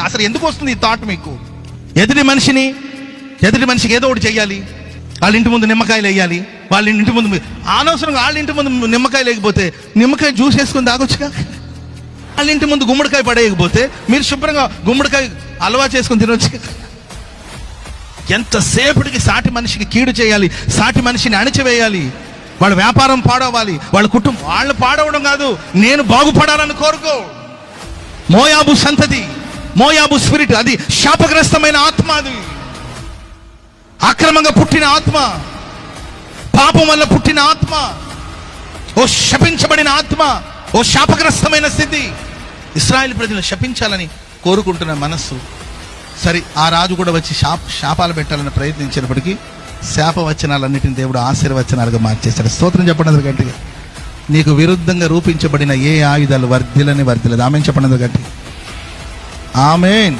అసలు ఎందుకు వస్తుంది ఈ థాట్ మీకు? ఎదుటి మనిషిని ఎదుటి మనిషికి ఏదో ఒకటి చేయాలి. వాళ్ళ ఇంటి ముందు నిమ్మకాయలు వేయాలి. వాళ్ళ ఇంటి ముందు అనవసరంగా వాళ్ళ ఇంటి ముందు నిమ్మకాయ లేకపోతే నిమ్మకాయ జ్యూస్ వేసుకుని తాగొచ్చుగా? వాళ్ళ ఇంటి ముందు గుమ్మడికాయ పడేయకపోతే మీరు శుభ్రంగా గుమ్మడికాయ అలవా చేసుకొని తినొచ్చు ఎంతసేపటికి సాటి మనిషికి కీడు చేయాలి సాటి మనిషిని అణిచివేయాలి? వాళ్ళ వ్యాపారం పాడవాలి వాళ్ళ కుటుంబం వాళ్ళు పాడవడం కాదు నేను బాగుపడాలని కోరుకో. మోయాబు సంతతి. మోయాబు స్పిరిట్ అది శాపగ్రస్తమైన ఆత్మ అది. అక్రమంగా పుట్టిన ఆత్మ పాపం వల్ల పుట్టిన ఆత్మ ఓ శపించబడిన ఆత్మ ఓ శాపగ్రస్తమైన స్థితి. ఇస్రాయేల్ ప్రజలు శపించాలని కోరుకుంటున్న మనస్సు. సరే ఆ రాజు కూడా వచ్చి శాప శాపాలు పెట్టాలని ప్రయత్నించినప్పటికీ శాపవచనాలన్నింటిని దేవుడు ఆశీర్వచనాలుగా మార్చేశాడు. స్తోత్రం చెప్పండి గట్టిగా. నీకు విరుద్ధంగా రూపించబడిన ఏ ఆయుధాలు వర్ధిలని వర్ధిలేదు ఆమె చెప్పండి గట్టిగా. ആമേൻ